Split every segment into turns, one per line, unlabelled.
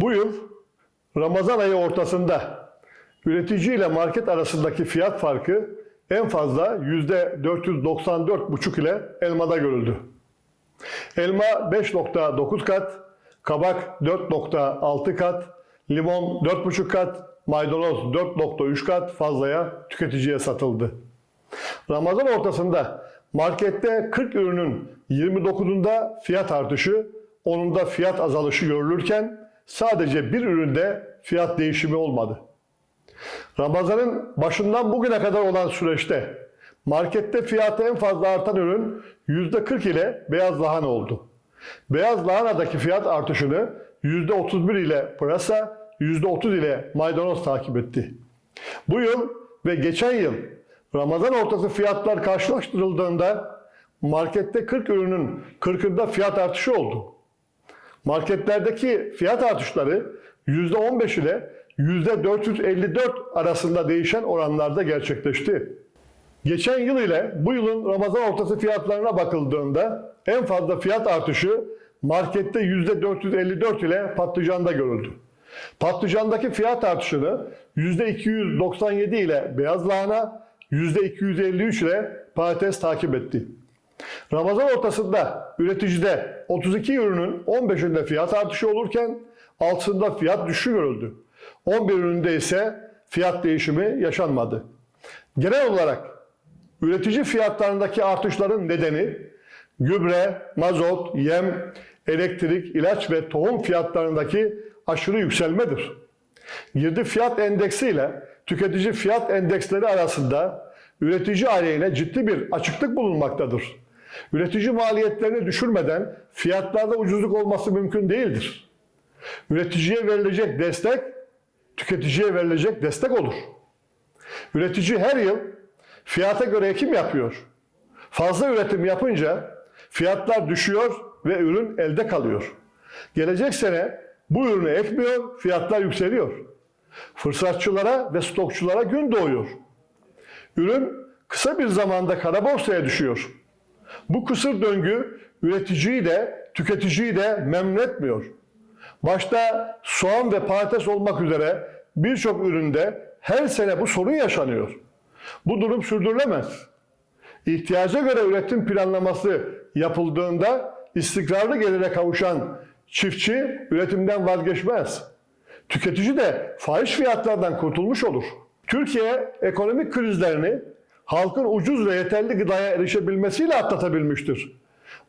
Bu yıl Ramazan ayı ortasında üretici ile market arasındaki fiyat farkı en fazla %494,5 ile elmada görüldü. Elma 5.9 kat, kabak 4.6 kat, limon 4.5 kat, maydanoz 4.3 kat fazlaya tüketiciye satıldı. Ramazan ortasında markette 40 ürünün 29'unda fiyat artışı, 10'unda fiyat azalışı görülürken sadece bir üründe fiyat değişimi olmadı. Ramazanın başından bugüne kadar olan süreçte markette fiyatı en fazla artan ürün %40 ile beyaz lahana oldu. Beyaz lahanadaki fiyat artışını %31 ile pırasa, %30 ile maydanoz takip etti. Bu yıl ve geçen yıl Ramazan ortası fiyatlar karşılaştırıldığında markette 40 ürünün 40'ında fiyat artışı oldu. Marketlerdeki fiyat artışları %15 ile %454 arasında değişen oranlarda gerçekleşti. Geçen yıl ile bu yılın Ramazan ortası fiyatlarına bakıldığında en fazla fiyat artışı markette %454 ile patlıcanda görüldü. Patlıcandaki fiyat artışını %297 ile beyaz lahana, %253 ile patates takip etti. Ramazan ortasında üreticide 32 ürünün 15'inde fiyat artışı olurken 6'sında fiyat düşüşü görüldü. 11 üründe ise fiyat değişimi yaşanmadı. Genel olarak üretici fiyatlarındaki artışların nedeni gübre, mazot, yem, elektrik, ilaç ve tohum fiyatlarındaki aşırı yükselmedir. Girdi fiyat endeksi ile tüketici fiyat endeksleri arasında üretici aleyhine ciddi bir açıklık bulunmaktadır. Üretici maliyetlerini düşürmeden fiyatlarda ucuzluk olması mümkün değildir. Üreticiye verilecek destek, tüketiciye verilecek destek olur. Üretici her yıl fiyata göre ekim yapıyor. Fazla üretim yapınca fiyatlar düşüyor ve ürün elde kalıyor. Gelecek sene bu ürünü ekmiyor, fiyatlar yükseliyor. Fırsatçılara ve stokçulara gün doğuyor. Ürün kısa bir zamanda kara borsaya düşüyor. Bu kısır döngü üreticiyi de tüketiciyi de memnun etmiyor. Başta soğan ve patates olmak üzere birçok üründe her sene bu sorun yaşanıyor. Bu durum sürdürülemez. İhtiyaca göre üretim planlaması yapıldığında istikrarlı gelire kavuşan çiftçi üretimden vazgeçmez. Tüketici de fahiş fiyatlardan kurtulmuş olur. Türkiye ekonomik krizlerini halkın ucuz ve yeterli gıdaya erişebilmesiyle atlatabilmiştir.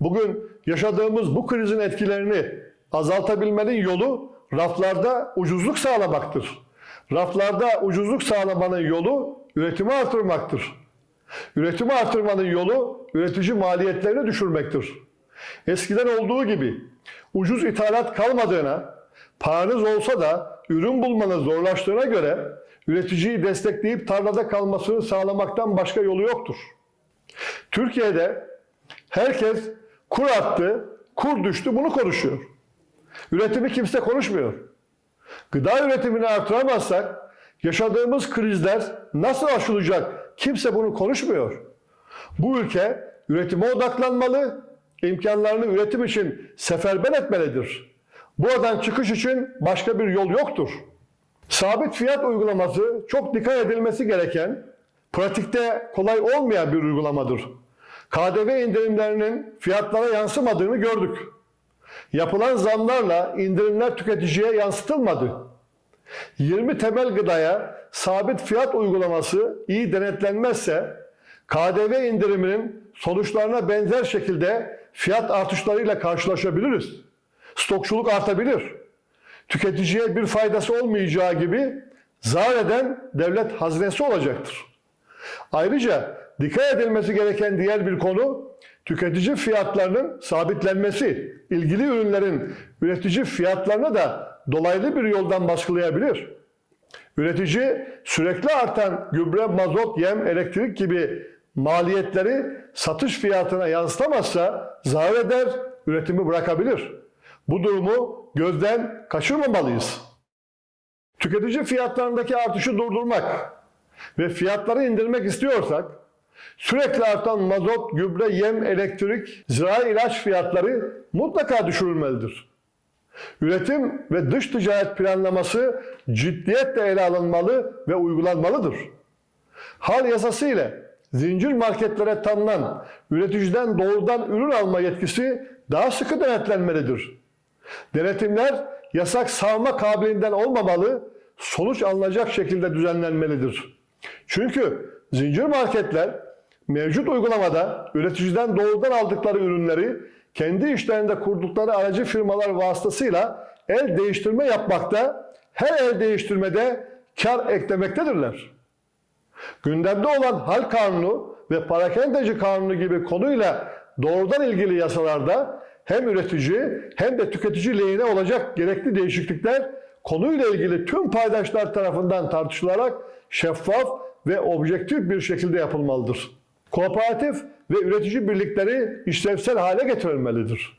Bugün yaşadığımız bu krizin etkilerini azaltabilmenin yolu raflarda ucuzluk sağlamaktır. Raflarda ucuzluk sağlamanın yolu üretimi artırmaktır. Üretimi artırmanın yolu üretici maliyetlerini düşürmektir. Eskiden olduğu gibi ucuz ithalat kalmadığına, paranız olsa da ürün bulmanız zorlaştığına göre üreticiyi destekleyip tarlada kalmasını sağlamaktan başka yolu yoktur. Türkiye'de herkes kur arttı, kur düştü bunu konuşuyor. Üretimi kimse konuşmuyor. Gıda üretimini artıramazsak yaşadığımız krizler nasıl aşılacak kimse bunu konuşmuyor. Bu ülke üretime odaklanmalı, imkanlarını üretim için seferber etmelidir. Buradan çıkış için başka bir yol yoktur. Sabit fiyat uygulaması çok dikkat edilmesi gereken, pratikte kolay olmayan bir uygulamadır. KDV indirimlerinin fiyatlara yansımadığını gördük. Yapılan zamlarla indirimler tüketiciye yansıtılmadı. 20 temel gıdaya sabit fiyat uygulaması iyi denetlenmezse KDV indiriminin sonuçlarına benzer şekilde fiyat artışlarıyla karşılaşabiliriz. Stokçuluk artabilir. Tüketiciye bir faydası olmayacağı gibi zarar eden devlet hazinesi olacaktır. Ayrıca dikkat edilmesi gereken diğer bir konu tüketici fiyatlarının sabitlenmesi, ilgili ürünlerin üretici fiyatlarını da dolaylı bir yoldan baskılayabilir. Üretici sürekli artan gübre, mazot, yem, elektrik gibi maliyetleri satış fiyatına yansıtamazsa zarar eder, üretimi bırakabilir. Bu durumu gözden kaçırmamalıyız. Tüketici fiyatlarındaki artışı durdurmak ve fiyatları indirmek istiyorsak sürekli artan mazot, gübre, yem, elektrik, zirai ilaç fiyatları mutlaka düşürülmelidir. Üretim ve dış ticaret planlaması ciddiyetle ele alınmalı ve uygulanmalıdır. Hal yasası ile zincir marketlere tanınan üreticiden doğrudan ürün alma yetkisi daha sıkı denetlenmelidir. Denetimler yasak savma kabiliğinden olmamalı, sonuç alınacak şekilde düzenlenmelidir. Çünkü zincir marketler mevcut uygulamada üreticiden doğrudan aldıkları ürünleri kendi işlerinde kurdukları aracı firmalar vasıtasıyla el değiştirme yapmakta, her el değiştirmede kar eklemektedirler. Gündemde olan hal kanunu ve parakendeci kanunu gibi konuyla doğrudan ilgili yasalarda hem üretici hem de tüketici lehine olacak gerekli değişiklikler konuyla ilgili tüm paydaşlar tarafından tartışılarak şeffaf ve objektif bir şekilde yapılmalıdır. Kooperatif ve üretici birlikleri işlevsel hale getirilmelidir.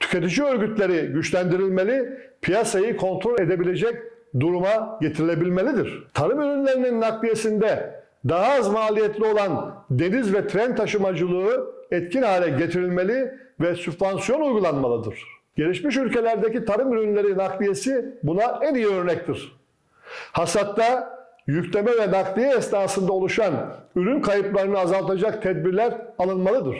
Tüketici örgütleri güçlendirilmeli, piyasayı kontrol edebilecek duruma getirilebilmelidir. Tarım ürünlerinin nakliyesinde daha az maliyetli olan deniz ve tren taşımacılığı etkin hale getirilmeli ve sübvansiyon uygulanmalıdır. Gelişmiş ülkelerdeki tarım ürünleri nakliyesi buna en iyi örnektir. Hasatta yükleme ve nakliye esnasında oluşan ürün kayıplarını azaltacak tedbirler alınmalıdır.